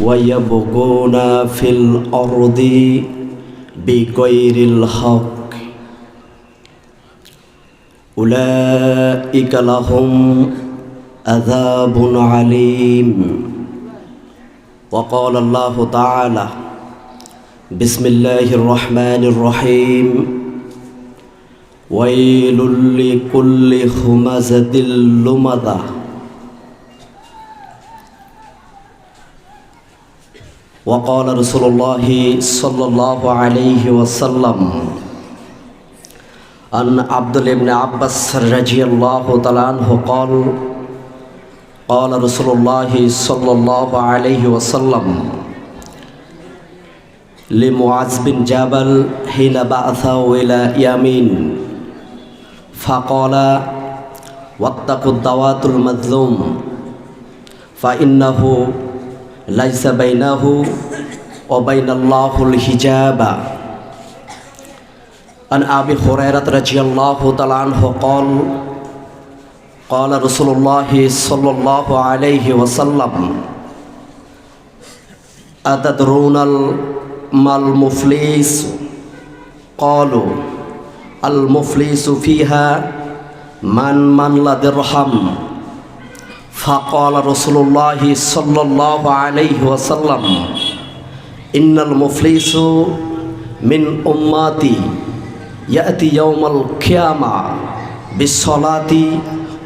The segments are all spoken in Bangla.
ويبغون في الأرض بغير الحق. أولئك لهم عذاب عليم. وقال الله تعالى بسم الله الرحمن الرحيم. ويل لكل همزة لمزة وقال رسول الله صلى الله عليه وسلم عن عبد الله بن عباس رضي الله تعالى عنه قال قال رسول الله صلى الله عليه وسلم لمعاذ بن جبل حين بعثه إلى يمين فقال واتقوا الدوات المظلوم فإنه ليس بينه وبين الله الحجاب عن أبي هريرة رضي الله تعالى عنه قال قال رسول الله صلى الله عليه وسلم أتدرون ما المفلس قالوا المفلس فيها من من لا درهم فقال رسول الله صلى الله عليه وسلم إن المفلس من أمتي يأتي يوم القيامة بالصلاة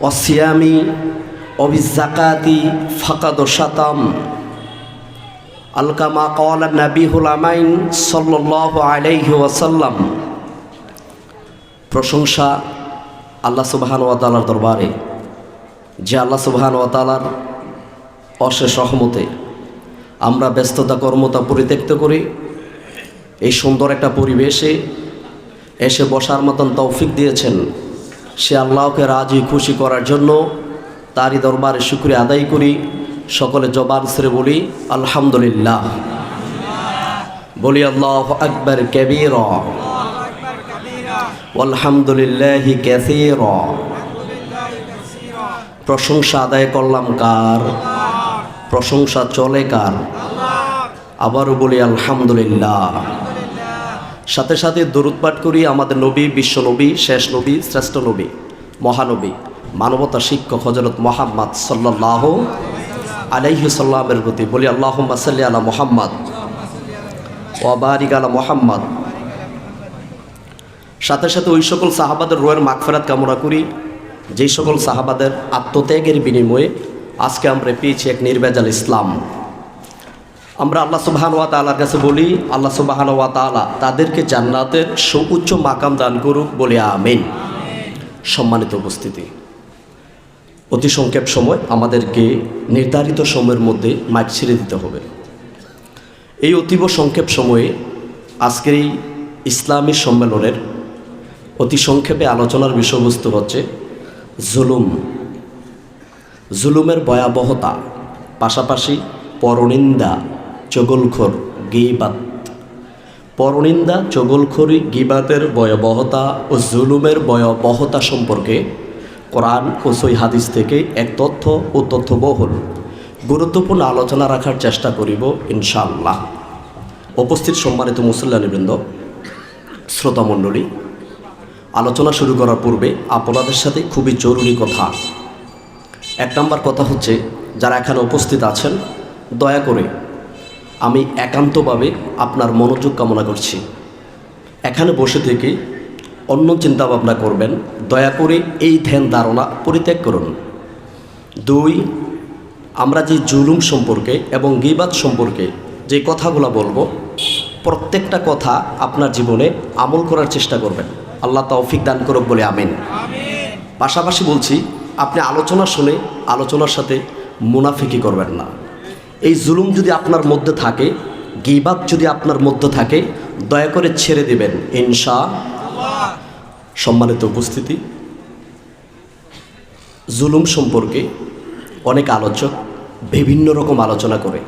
والصيام وبالزكاة فقد شتم আলকামা কওয়ালা নাবিহুল আমাইন সাল্লাল্লাহু আলাইহি ওয়াসাল্লাম প্রশংসা আল্লাহ সুবহান ওয়া তাআলার দরবারে যে আল্লাহ সুবহান ওয়া তাআলার অশেষ রহমতে আমরা ব্যস্ততা কর্মতা পরিত্যক্ত করি এই সুন্দর একটা পরিবেশে এসে বসার মতন তৌফিক দিয়েছেন। সে আল্লাহকে রাজি খুশি করার জন্য তারই দরবারে শুক্রিয়া আদায় করি। সকলে জবান সেরে বলি আলহামদুলিল্লাহ। বলি আল্লাহ আকবর কবির। আলহামদুলিল্লাহ ক্যাসির প্রশংসা আদায় করলাম কার? প্রশংসা চলে কার? আবারও বলি, আলহামদুলিল্লাহ। সাথে সাথে দরুদ পাঠ করি আমাদের নবী, বিশ্ব নবী, শেষ নবী, শ্রেষ্ঠ নবী, মহানবী, মানবতা শিক্ষক হজরত মোহাম্মদ সাল্লাহ আলাইহি সাল্লামের প্রতি বলি আল্লাহ সাল্লি আলা মোহাম্মদ ওয়াবারিক আলা মোহাম্মদ। সাথে সাথে ওই সকল সাহাবাদের রোয়ের মাগফেরাত কামনা করি। যেই সকল সাহাবাদের আত্মত্যাগের বিনিময়ে আজকে আমরা পেয়েছি এক নির্বেজাল ইসলাম। আমরা আল্লাহ সুবাহান ওয়া তালার কাছে বলি, আল্লাহ সুবাহান ওয়া তালা তাদেরকে জান্নাতের সুউচ্চ মাকাম দান করুক বলে আমিন। সম্মানিত উপস্থিতি। অতি সংক্ষেপ সময় আমাদেরকে নির্ধারিত সময়ের মধ্যে মাইক ছেড়ে দিতে হবে। এই অতীব সংক্ষেপ সময়ে আজকের এই ইসলামী সম্মেলনের অতি সংক্ষেপে আলোচনার বিষয়বস্তু হচ্ছে জুলুম। জুলুমের ভয়াবহতা, পাশাপাশি পরনিন্দা, চগলখোর, গিবাত। পরনিন্দা চগলখড়ি গিবাতের ভয়াবহতা ও জুলুমের ভয়াবহতা সম্পর্কে কোরআন ও সই হাদিস থেকে এক তথ্য ও তথ্যবহুল, গুরুত্বপূর্ণ আলোচনা রাখার চেষ্টা করিব ইনশাআল্লাহ। উপস্থিত সম্মানিত মুসল্লানিবৃন্দ, শ্রোতামণ্ডলী আলোচনা শুরু করার পূর্বে আপনাদের সাথে খুবই জরুরি কথা। এক নম্বর কথা হচ্ছে, যারা এখানে উপস্থিত আছেন, দয়া করে আমি একান্তভাবে আপনার মনোযোগ কামনা করছি। এখানে বসে থেকে অন্য চিন্তা ভাবনা করবেন, দয়া করে এই ধ্যান ধারণা পরিত্যাগ করুন। দুই, আমরা যে জুলুম সম্পর্কে এবং গিবাদ সম্পর্কে যে কথাগুলো বলব, প্রত্যেকটা কথা আপনার জীবনে আমল করার চেষ্টা করবেন। আল্লাহ তৌফিক দান করুক বলে আমিন। পাশাপাশি বলছি আপনি আলোচনা শুনে আলোচনার সাথে মুনাফিকি করবেন না। এই জুলুম যদি আপনার মধ্যে থাকে গিবাদ যদি আপনার মধ্যে থাকে দয়া করে ছেড়ে দেবেন ইনশা সম্মানিত উপস্থিতি জুলুম সম্পর্কে অনেক আলোচক বিভিন্ন রকম আলোচনা করে।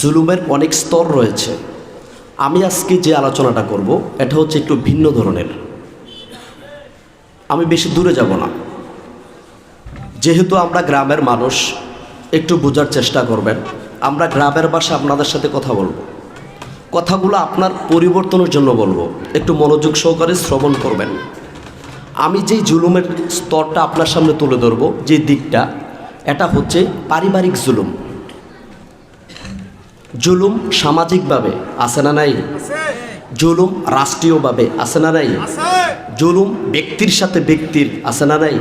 জুলুমের অনেক স্তর রয়েছে। আমি আজকে যে আলোচনাটা করব এটা হচ্ছে একটু ভিন্ন ধরনের। আমি বেশি দূরে যাব না। যেহেতু আমরা গ্রামের মানুষ একটু বোঝার চেষ্টা করবেন। আমরা গ্রামের বাসা আপনাদের সাথে কথা বলব। কথাগুলো আপনার পরিবর্তনের জন্য বলব। একটু মনোযোগ সহকারে শ্রবণ করবেন। আমি যেই জুলুমের স্তরটা আপনার সামনে তুলে ধরবো যে দিকটা এটা হচ্ছে পারিবারিক জুলুম। জুলুম সামাজিকভাবে আছে না নাই? জুলুম রাষ্ট্রীয়ভাবে আছে না নাই? জুলুম ব্যক্তির সাথে ব্যক্তির আছে না নাই?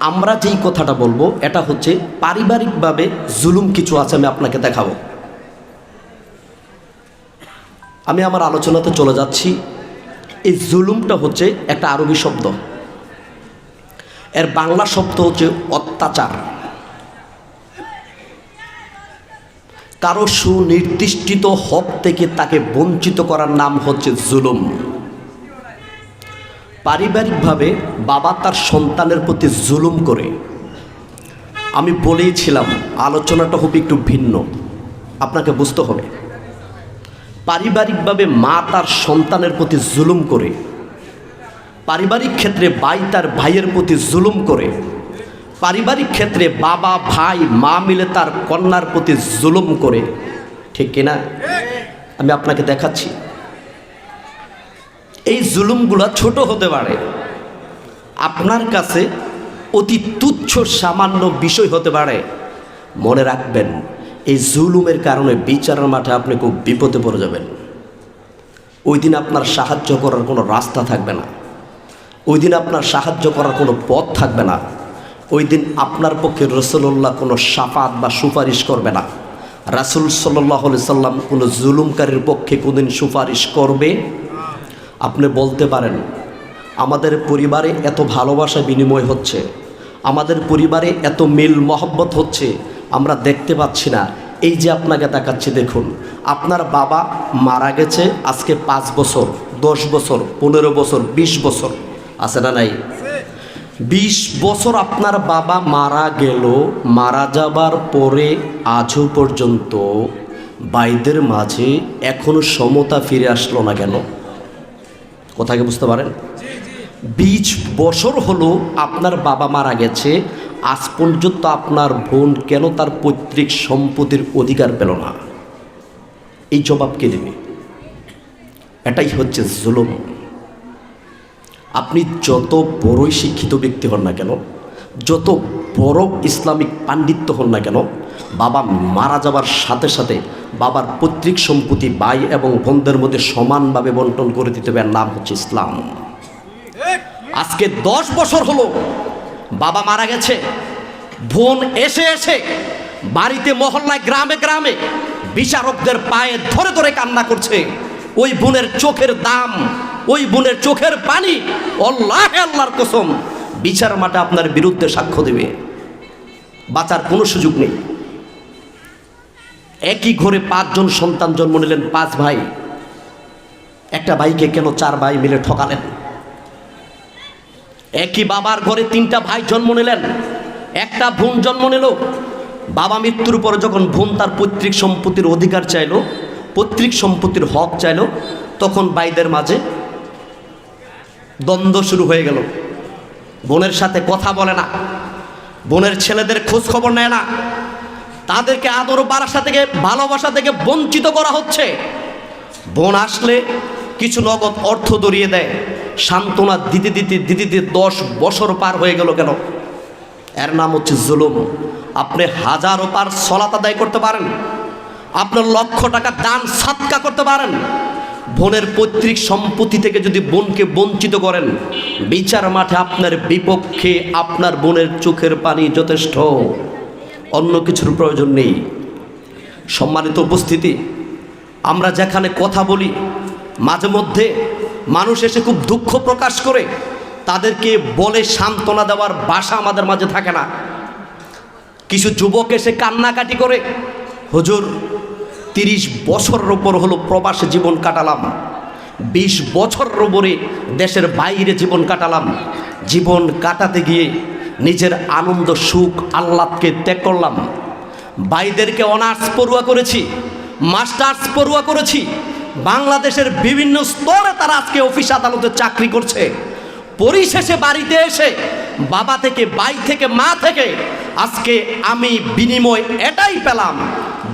আমরা যেই কথাটা বলব, এটা হচ্ছে পারিবারিকভাবে জুলুম কিছু আছে, আমি আপনাকে দেখাবো। আমি আমার আলোচনাতে চলে যাচ্ছি। এই জুলুমটা হচ্ছে একটা আরবি শব্দ। এর বাংলা শব্দ হচ্ছে অত্যাচার। কারও সুনির্দিষ্ট হক থেকে তাকে বঞ্চিত করার নাম হচ্ছে জুলুম। পারিবারিকভাবে বাবা তার সন্তানের প্রতি জুলুম করে। আমি বলেইছিলাম, আলোচনাটা হবে একটু ভিন্ন। আপনাকে বুঝতে হবে। পারিবারিকভাবে মা তার সন্তানের প্রতি জুলুম করে। পারিবারিক ক্ষেত্রে ভাই তার ভাইয়ের প্রতি জুলুম করে। পারিবারিক ক্ষেত্রে বাবা, ভাই, মা মিলে তার কন্যার প্রতি জুলুম করে। ঠিক কিনা? আমি আপনাকে দেখাচ্ছি। এই জুলুমগুলো ছোট হতে পারে। আপনার কাছে অতি তুচ্ছ সামান্য বিষয় হতে পারে। মনে রাখবেন, এই জুলুমের কারণে বিচারের মাঠে আপনি খুব বিপদে পড়ে যাবেন। ওই দিন আপনার সাহায্য করার কোনো রাস্তা থাকবে না। ওই দিন আপনার সাহায্য করার কোনো পথ থাকবে না। ওই দিন আপনার পক্ষে রসুল্লাহ কোনো সাফাত বা সুপারিশ করবে না। রাসুল সাল্লাহ সাল্লাম কোনো জুলুমকারীর পক্ষে কোনদিন সুপারিশ করবে? আপনি বলতে পারেন, আমাদের পরিবারে এত ভালোবাসা বিনিময় হচ্ছে, আমাদের পরিবারে এত মিল মহব্বত হচ্ছে, আমরা দেখতে পাচ্ছি না। এই যে আপনাকে দেখাচ্ছি, দেখুন, আপনার বাবা মারা গেছে আজকে পাঁচ বছর, দশ বছর, পনেরো বছর, বিশ বছর, আছে না নাই? বিশ বছর আপনার বাবা মারা গেল, মারা যাবার পরে আজও পর্যন্ত বাইদের মাঝে এখনও সমতা ফিরে আসলো না কেন? কোথাকে বুঝতে পারেন? বিশ বছর হলো আপনার বাবা মারা গেছে, আজ পর্যন্ত আপনার বোন কেন তার পৈতৃক সম্পত্তির অধিকার পেল না? এই জবাব কে দেবে? এটাই হচ্ছে জুলুম। আপনি যত বড়ই শিক্ষিত ব্যক্তি হন না কেন, যত বড় ইসলামিক পাণ্ডিত্য হন না কেন বাবা মারা যাবার সাথে সাথে বাবার পৈতৃক সম্পত্তি ভাই এবং বোনদের মধ্যে সমানভাবে বন্টন করে দিতে হবে নাম হচ্ছে ইসলাম। আজকে দশ বছর হলো বাবা মারা গেছে, বোন এসে এসে বাড়িতে মহল্লায় গ্রামে গ্রামে বিচারকদের পায়ে ধরে ধরে কান্না করছে। ওই বোনের চোখের দাম, ওই বোনের চোখের পানি, আল্লাহ আল্লাহর কসম, বিচার মাঠে আপনার বিরুদ্ধে সাক্ষ্য দেবে। বাঁচার কোনো সুযোগ নেই। একই ঘরে পাঁচজন সন্তান জন্ম নিলেন, পাঁচ ভাই। একটা ভাইকে কেন চার ভাই মিলে ঠকালেন? একই বাবার ঘরে তিনটা ভাই জন্ম নিলেন, একটা বোন জন্ম নিল। বাবা মৃত্যুর পরে যখন বোন তার পৈতৃক সম্পত্তির অধিকার চাইল, পৈতৃক সম্পত্তির হক চাইল, তখন ভাইদের মাঝে দ্বন্দ্ব শুরু হয়ে গেল। বোনের সাথে কথা বলে না। বোনের ছেলেদের খোঁজ খবর নেয় না। তাদেরকে আদর, বারাসা থেকে, ভালোবাসা থেকে বঞ্চিত করা হচ্ছে। বোন আসলে কিছু নগদ অর্থ দরিয়ে দেয়। সান্ত্বনা দিতে দিতে দিতে দিতে দশ বছর পার হয়ে গেল কেন? এর নাম হচ্ছে জুলুম। আপনি হাজারো পার সলাত আদায় করতে পারেন। আপনার লক্ষ টাকা দান সাতকা করতে পারেন। বোনের পৈতৃক সম্পত্তি থেকে যদি বোনকে বঞ্চিত করেন, বিচার মাঠে আপনার বিপক্ষে আপনার বোনের চোখের পানি যথেষ্ট। অন্য কিছুর প্রয়োজন নেই। সম্মানিত উপস্থিতি, আমরা যেখানে কথা বলি, মাঝে মধ্যে মানুষ এসে খুব দুঃখ প্রকাশ করে, তাদেরকে বলে সান্ত্বনা দেওয়ার বাসা আমাদের মাঝে থাকে না। কিছু যুবক এসে কান্নাকাটি করে, হুজুর, তিরিশ বছরের ওপর হলো প্রবাসে জীবন কাটালাম। বিশ বছরের ওপরে দেশের বাইরে জীবন কাটালাম। জীবন কাটাতে গিয়ে নিজের আনন্দ, সুখ, আহ্লাদকে ত্যাগ করলাম। ভাইদেরকে অনার্স পড়ুয়া করেছি, মাস্টার্স পড়ুয়া করেছি। বাংলাদেশের বিভিন্ন স্তরে তারা আজকে অফিস আদালতে চাকরি করছে। পরিশেষে বাড়িতে এসে বাবা থেকে বাই থেকে, মা থেকে আজকে আমি বিনিময় এটাই পেলাম।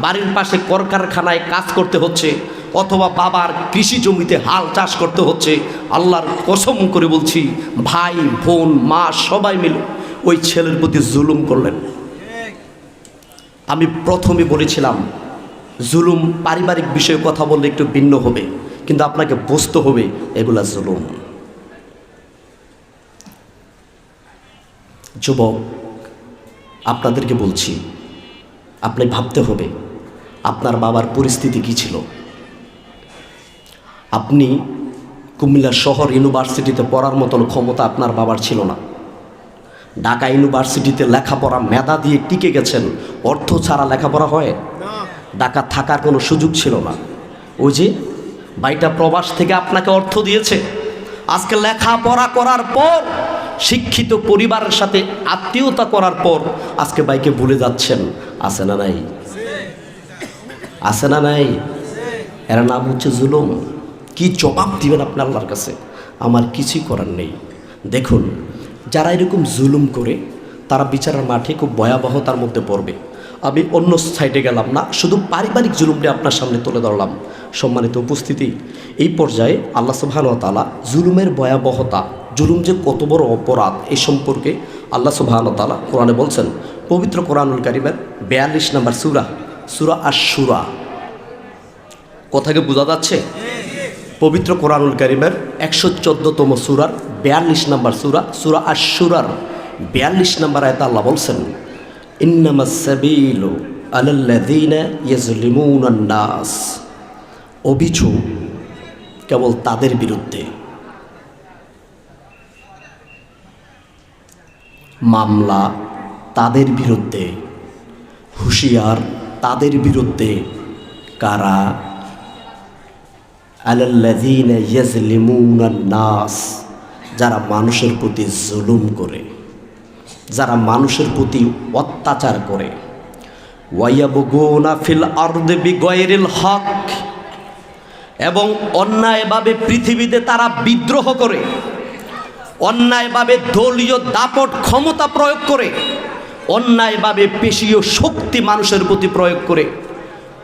বাড়ির পাশে কলকারখানায় কাজ করতে হচ্ছে অথবা বাবার কৃষি জমিতে হাল চাষ করতে হচ্ছে। আল্লাহর কসম করে বলছি, ভাই, বোন, মা সবাই মিলে ওই ছেলের প্রতি জুলুম করলেন। আমি প্রথমে বলেছিলাম, জুলুম পারিবারিক বিষয়ে কথা বললে একটু ভিন্ন হবে, কিন্তু আপনাকে বুঝতে হবে এগুলা জুলুম। যুবক, আপনাদেরকে বলছি আপনি ভাবতে হবে, আপনার বাবার পরিস্থিতি কী ছিল? আপনি কুমিল্লা শহর ইউনিভার্সিটিতে পড়ার মতন ক্ষমতা আপনার বাবার ছিল না। ঢাকা ইউনিভার্সিটিতে লেখাপড়া মেধা দিয়ে টিকে গেছেন, অর্থ ছাড়া লেখাপড়া হয়? ঢাকা থাকার কোনো সুযোগ ছিল না। ওই যে বাইটা প্রবাস থেকে আপনাকে অর্থ দিয়েছে। আজকে লেখাপড়া করার পর, শিক্ষিত পরিবারের সাথে আত্মীয়তা করার পর আজকে বাইকে ভুলে যাচ্ছেন। আছে না নাই? আছে না নাই? এর নাম হচ্ছে জুলুম। কি জবাব দিবেন আপনি আল্লাহর কাছে? আমার কিছুই করার নেই। দেখুন যারা এরকম জুলুম করে, তারা বিচারের মাঠে খুব ভয়াবহতার মধ্যে পড়বে। আমি অন্য সাইডে গেলাম না, শুধু পারিবারিক জুলুমটি আপনার সামনে তুলে ধরলাম। সম্মানিত উপস্থিতি, এই পর্যায়ে আল্লাহ সুবহান তালা জুলুমের ভয়াবহতা, জুলুম যে কত বড় অপরাধ এই সম্পর্কে আল্লাহ সুবহান তালা কোরআনে বলছেন, পবিত্র কোরআনুল কারিমের বিয়াল্লিশ নম্বর সুরা সুরা আর সুরা কথাকে বোঝা যাচ্ছে? পবিত্র কোরআনুল করিমের একশো চোদ্দতম সুরার বিয়াল্লিশ নম্বর সুরা সুরা আর সুরার বিয়াল্লিশ নম্বর আয়তা আল্লাহ বলছেন ইন্নামাসাবিলু নাস। অভিযোগ কেবল তাদের বিরুদ্ধে। মামলা তাদের বিরুদ্ধে। হুঁশিয়ার তাদের বিরুদ্ধে। কারা নাস, যারা মানুষের প্রতি জুলুম করে, যারা মানুষের প্রতি অত্যাচার করে। ওয়াইয়াবগুনা ফিল আরদি হক, এবং অন্যায়ভাবে পৃথিবীতে তারা বিদ্রোহ করে, অন্যায়ভাবে দলীয় দাপট ক্ষমতা প্রয়োগ করে, অন্যায়ভাবে পেশীয় শক্তি মানুষের প্রতি প্রয়োগ করে,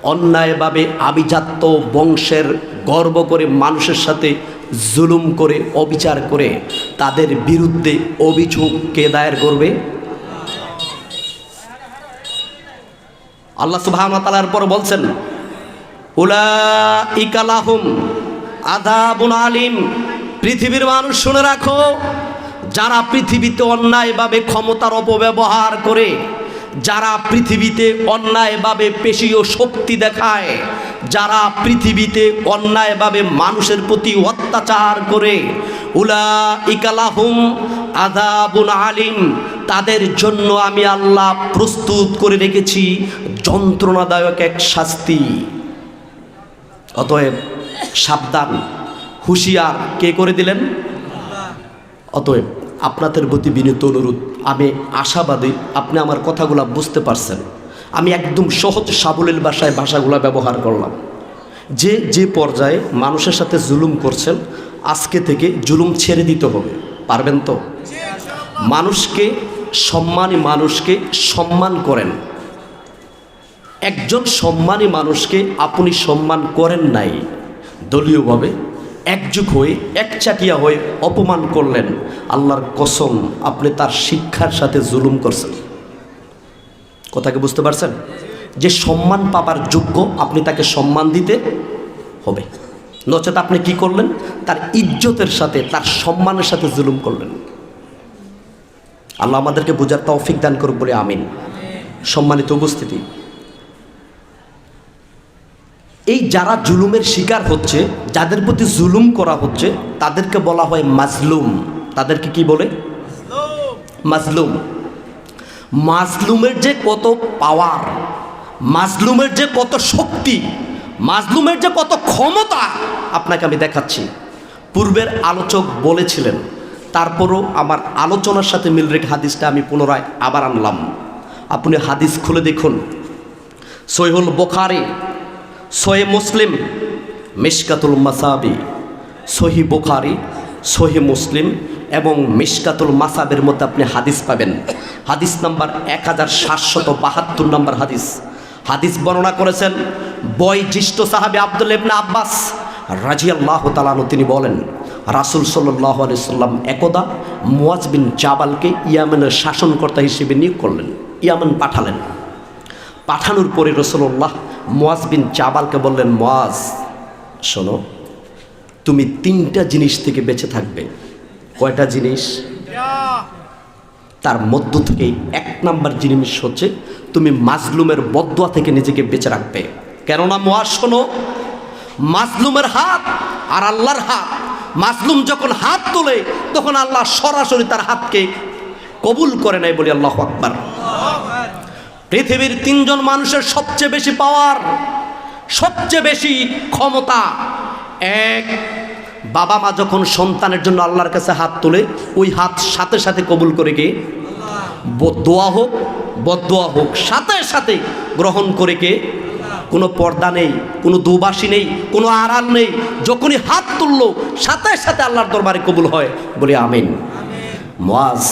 অন্যায়ভাবে আভিজাত্য বংশের গর্ব করে মানুষের সাথে জুলুম করে, অবিচার করে তাদের বিরুদ্ধে অভিযোগ কে দায়ের করবে? আল্লাহ সুবাহতালার পর বলছেন উলা ইকালাহুম আলিম। পৃথিবীর মানুষ শুনে রাখো, যারা পৃথিবীতে অন্যায়ভাবে ক্ষমতার অপব্যবহার করে যারা পৃথিবীতে অন্যায়ভাবে পেশীয় শক্তি দেখায়, যারা পৃথিবীতে অন্যায়ভাবে মানুষের প্রতি অত্যাচার করে উলা ইকালাহুম আদাবুন আলিম। তাদের জন্য আমি আল্লাহ প্রস্তুত করে রেখেছি যন্ত্রণাদায়ক এক শাস্তি। অতএব সাবধান, হুঁশিয়ার কে করে দিলেন? অতএব আপনাদের প্রতি বিনীত অনুরোধ, আমি আশাবাদী আপনি আমার কথাগুলো বুঝতে পারছেন। আমি একদম সহজ সাবলীল ভাষায় ভাষাগুলো ব্যবহার করলাম। যে যে পর্যায়ে মানুষের সাথে জুলুম করছেন, আজকে থেকে জুলুম ছেড়ে দিতে হবে। পারবেন তো? মানুষকে, সম্মানী মানুষকে সম্মান করেন। একজন সম্মানী মানুষকে আপনি সম্মান করেন নাই। দলীয়ভাবে একযুগ হয়ে একচাটিয়া হয়ে অপমান করলেন। আল্লাহর কসম, আপনি তার শিক্ষার সাথে জুলুম করছেন। কথাকে বুঝতে পারছেন? যে সম্মান পাবার যোগ্য আপনি তাকে সম্মান দিতে হবে। নচেত আপনি কি করলেন? তার ইজ্জতের সাথে, তার সম্মানের সাথে জুলুম করলেন। আল্লাহ আমাদেরকে বোঝার তৌফিক দান করুক বলে আমিন। সম্মানিত উপস্থিতি। এই যারা জুলুমের শিকার হচ্ছে, যাদের প্রতি জুলুম করা হচ্ছে, তাদেরকে বলা হয় মাজলুম। তাদেরকে কি বলে? মাজলুম। মাজলুমের যে কত পাওয়ার মাজলুমের যে কত শক্তি, মাজলুমের যে কত ক্ষমতা আপনাকে আমি দেখাচ্ছি। পূর্বের আলোচক বলেছিলেন, তারপরও আমার আলোচনার সাথে মিল রেখে হাদিসটা আমি পুনরায় আবার আনলাম। আপনি হাদিস খুলে দেখুন। সৈহুল বোখারি সহি মুসলিম মিশকাতুল মাসাবি, সহি বোখারি, সহি মুসলিম এবং মিশকাতুল মাসাবের মধ্যে আপনি হাদিস পাবেন। হাদিস নাম্বার এক হাজার সাতশত বাহাত্তর নম্বর হাদিস। হাদিস বর্ণনা করেছেন বয়োজ্যেষ্ঠ সাহাবি আব্দুল ইবনে আব্বাস রাজি আল্লাহ তালানু তিনি বলেন, রাসুল সাল্লাহ সাল্লাম একদা মুয়াজ বিন জাবালকে ইয়ামেনের শাসনকর্তা হিসেবে নিয়োগ করলেন, ইয়ামেন পাঠালেন। পাঠানোর পরে রসুল্লাহ মোয়াজ বিন চাবালকে বললেন, মোয়াজ, শোনো, তুমি তিনটা জিনিস থেকে বেঁচে থাকবে। কয়টা জিনিস? তার মধ্য থেকে এক নাম্বার জিনিস হচ্ছে, তুমি মাজলুমের বদুয়া থেকে নিজেকে বেঁচে রাখবে। কেননা, মোয়াজ, শোনো, মাজলুমের হাত আর আল্লাহর হাত, মাজলুম যখন হাত তোলে, তখন আল্লাহ সরাসরি তার হাতকে কবুল করে নাই বলি আল্লাহ আকবার। পৃথিবীর তিনজন মানুষের সবচেয়ে বেশি পাওয়ার সবচেয়ে বেশি ক্ষমতা। এক, বাবা মা যখন সন্তানের জন্য আল্লাহর কাছে হাত তোলে, ওই হাত সাথে সাথে কবুল করে কে? দোয়া হোক বদোয়া হোক, সাথে সাথে গ্রহণ করে কে? কোনো পর্দা নেই, কোনো দুবাসী নেই, কোনো আড়াল নেই। যখনই হাত তুললো, সাথে সাথে আল্লাহর দরবারে কবুল হয়, বলে আমিন। মোয়াজ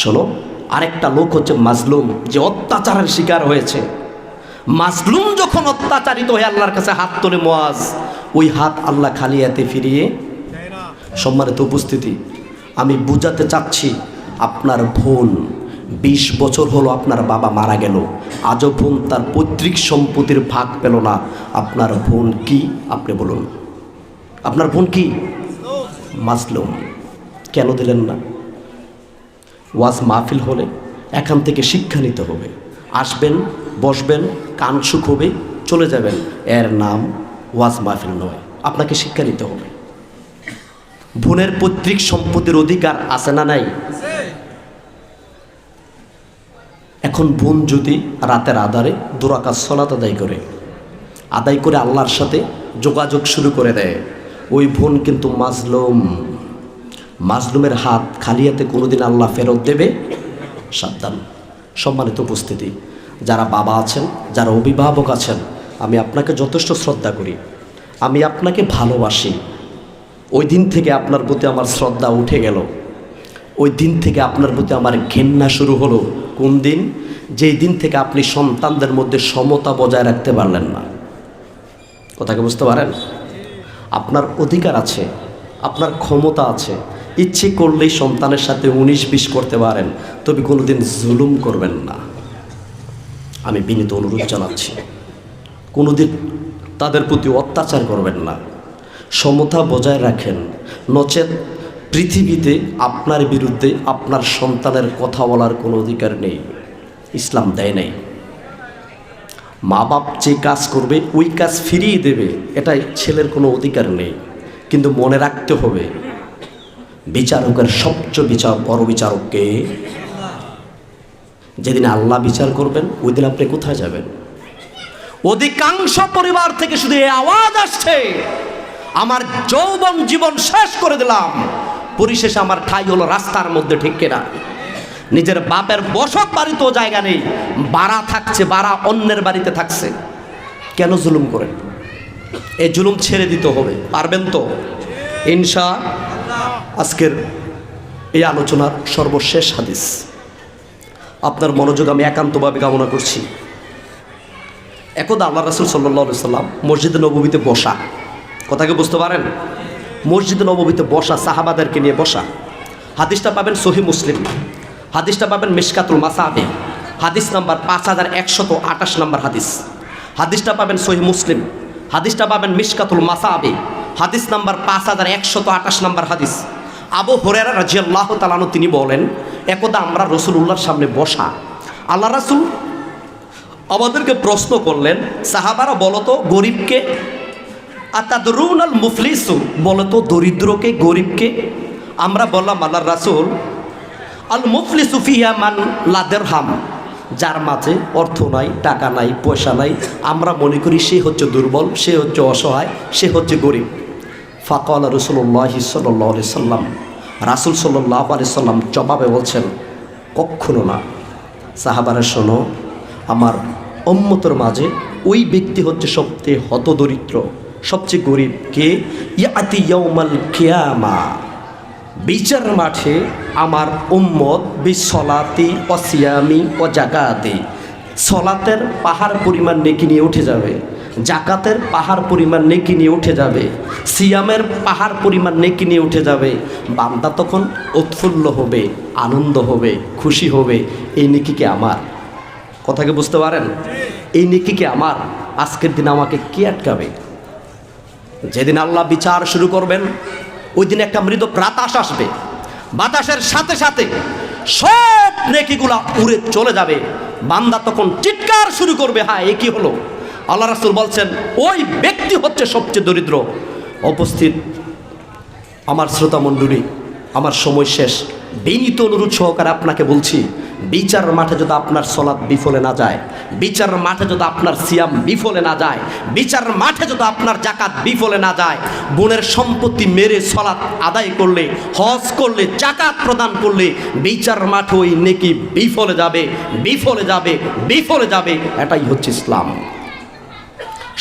শোনো আরেকটা লোক হচ্ছে মাজলুম, যে অত্যাচারের শিকার হয়েছে। মাজলুম যখন অত্যাচারিত হয়ে আল্লাহর কাছে হাত তোলে মোয়াজ, ওই হাত আল্লাহ খালি হাতে ফিরিয়ে সম্মানিত উপস্থিতি, আমি বুঝাতে চাচ্ছি আপনার বোন বিশ বছর হলো আপনার বাবা মারা গেল, আজও বোন তার পৈতৃক সম্পত্তির ভাগ পেল না। আপনার বোন কি? আপনি বলুন। আপনার বোন কি? মাজলুম। কেন দিলেন না? ওয়াজ মাহফিল হলে এখান থেকে শিক্ষা নিতে হবে। আসবেন, বসবেন, কান সুখ হবে চলে যাবেন। এর নাম ওয়াজ মাহফিল নয়, আপনাকে শিক্ষা নিতে হবে। বোনের পৈতৃক সম্পত্তির অধিকার আছে না নাই? এখন বোন যদি রাতের আধারে দুরাকাজ সলাত আদায় করে আদায় করে আল্লাহর সাথে যোগাযোগ শুরু করে দেয়, ওই বোন কিন্তু মাজলুম। মাজলুমের হাত খালি হাতে কোনোদিন আল্লাহ ফেরত দেবে? সাবধান। সম্মানিত উপস্থিতি, যারা বাবা আছেন, যারা অভিভাবক আছেন, আমি আপনাকে যথেষ্ট শ্রদ্ধা করি। আমি আপনাকে ভালোবাসি। ওই দিন থেকে আপনার প্রতি আমার শ্রদ্ধা উঠে গেল। ওই দিন থেকে আপনার প্রতি আমার ঘেন্না শুরু হলো। কোন দিন? যেই দিন থেকে আপনি সন্তানদের মধ্যে সমতা বজায় রাখতে পারলেন না। কথাকে বুঝতে পারেন? আপনার অধিকার আছে, আপনার ক্ষমতা আছে ইচ্ছে করলেই সন্তানের সাথে উনিশ বিশ করতে পারেন, তবে কোনোদিন জুলুম করবেন না। আমি বিনীত অনুরোধ জানাচ্ছি, কোনোদিন তাদের প্রতি অত্যাচার করবেন না। সমতা বজায় রাখেন, নচেত পৃথিবীতে আপনার বিরুদ্ধে আপনার সন্তানের কথা বলার কোনো অধিকার নেই, ইসলাম দেয় নাই। মা বাপ যে কাজ করবে, ওই কাজ ফিরিয়ে দেবে, এটাই ছেলের কোনো অধিকার নেই। কিন্তু মনে রাখতে হবে বিচারকের সবচেয়ে বিচার, বড় বিচারককে। যেদিন আল্লাহ বিচার করবেন, ওই দিন আপনি কোথায় যাবেন? অধিকাংশ পরিবার থেকে শুধু এই আওয়াজ আসছে, আমার যৌবন জীবন শেষ করে দিলাম। পরিশেষে আমার ঠাই হলো রাস্তার মধ্যে ঠিক কেনা। নিজের বাপের বসত বাড়িতেও জায়গা নেই, বাড়া থাকছে, বাড়া অন্যের বাড়িতে থাকছে। কেন জুলুম করেন? এই জুলুম ছেড়ে দিতে হবে, পারবেন তো? ইনশা আজকের এই আলোচনার সর্বশেষ হাদিস। আপনার মনোযোগ আমি একান্তভাবে কামনা করছি। একদা আল্লাহ রাসুল সাল্লাহ সাল্লাম মসজিদে নবমীতে বসা। কথাকে বুঝতে পারেন? মসজিদে নবমীতে বসা, সাহাবাদেরকে নিয়ে বসা। হাদিসটা পাবেন সহি মুসলিম। হাদিসটা পাবেন মিশকাতুল মাসাবে। হাদিস নাম্বার পাঁচ হাজার একশত আঠাশ নাম্বার হাদিস। হাদিসটা পাবেন সহি মুসলিম। হাদিসটা পাবেন মিশকাতুল মাসাবে। হাদিস নাম্বার পাঁচ হাজার একশত আঠাশ নাম্বার হাদিস। আবু হরেরা রাজিয়াল্লাহ তালানু তিনি বলেন, একদা আমরা রসুল্লাহর সামনে বসা আল্লাহ রাসুল আমাদেরকে প্রশ্ন করলেন, সাহাবারা বলতো গরিবকে আতাদরুন আল মুফলিসু? বলতো, দরিদ্রকে, গরিবকে। আমরা বললাম আল্লাহ রাসুল, আল মুফলিসু ফিহা মান লাদের হাম যার মাঝে অর্থ নাই, টাকা নাই, পয়সা নাই, আমরা মনে করি সে হচ্ছে দুর্বল, সে হচ্ছে অসহায়, সে হচ্ছে গরিব। ফাকল রসুল্লাহ সাল্লাহ সাল্লাম। রাসুল সাল্লাহ আলি সাল্লাম জবাবে বলছেন, কখনো না। সাহাবারা শোনো, আমার অম্মতর মাঝে ওই ব্যক্তি হচ্ছে সবচেয়ে হতদরিদ্র, সবচেয়ে গরিব। কে? ইয়াতি ইয়াউমাল কিয়ামা। বিচার মাঠে আমার উম্মত বিসলাতি অসিয়ামি ও জাগাতে সলাতের পাহাড় পরিমাণ নেকি নিয়ে উঠে যাবে, জাকাতের পাহাড় পরিমাণ নেকি নিয়ে উঠে যাবে, সিয়ামের পাহাড় পরিমাণ নেকি নিয়ে উঠে যাবে। বান্দা তখন উৎফুল্ল হবে, আনন্দ হবে, খুশি হবে, এই নেকিকে আমার? কথাকে বুঝতে পারেন? এই নেকিকে আমার? আজকের দিন আমাকে কে আটকাবে? যেদিন আল্লাহ বিচার শুরু করবেন ওই দিন একটা মৃদ বাতাস আসবে। বাতাসের সাথে সাথে সব নেকিগুলা উড়ে চলে যাবে। বান্দা তখন চিৎকার শুরু করবে হ্যাঁ এ কি হলো? আল্লাহ রাসুল বলছেন, ওই ব্যক্তি হচ্ছে সবচেয়ে দরিদ্র। উপস্থিত আমার শ্রোতা মণ্ডলী আমার সময় শেষ। বিনীত অনুরোধ সহকারে আপনাকে বলছি, বিচার মাঠে যদি আপনার সলাদ বিফলে না যায়, বিচার মাঠে যদি আপনার সিয়াম বিফলে না যায়, বিচার মাঠে যদি আপনার জাকাত বিফলে না যায়, বোনের সম্পত্তি মেরে সলাদ আদায় করলে, হজ করলে, জাকাত প্রদান করলে, বিচার মাঠে ওই নেকি বিফলে যাবে বিফলে যাবে বিফলে যাবে, এটাই হচ্ছে ইসলাম।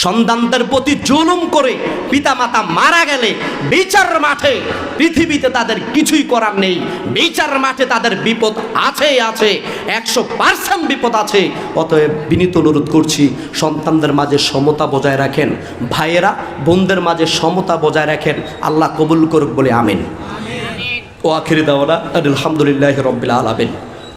সন্তানদের প্রতি জুলুম করে পিতামাতা মারা গেলে বিচার মাঠে পৃথিবীতে তাদের কিছুই করার নেই। বিচার মাঠে তাদের বিপদ আছে আছে। একশো পার্সেন্ট বিপদ আছে। অতএব বিনীত অনুরোধ করছি সন্তানদের মাঝে সমতা বজায় রাখেন। ভাইয়েরা বোনদের মাঝে সমতা বজায় রাখেন। আল্লাহ কবুল করুক বলে আমিন। ও আখিরি দাওয়ানা আলহামদুলিল্লাহ রব্বিল আলামিন।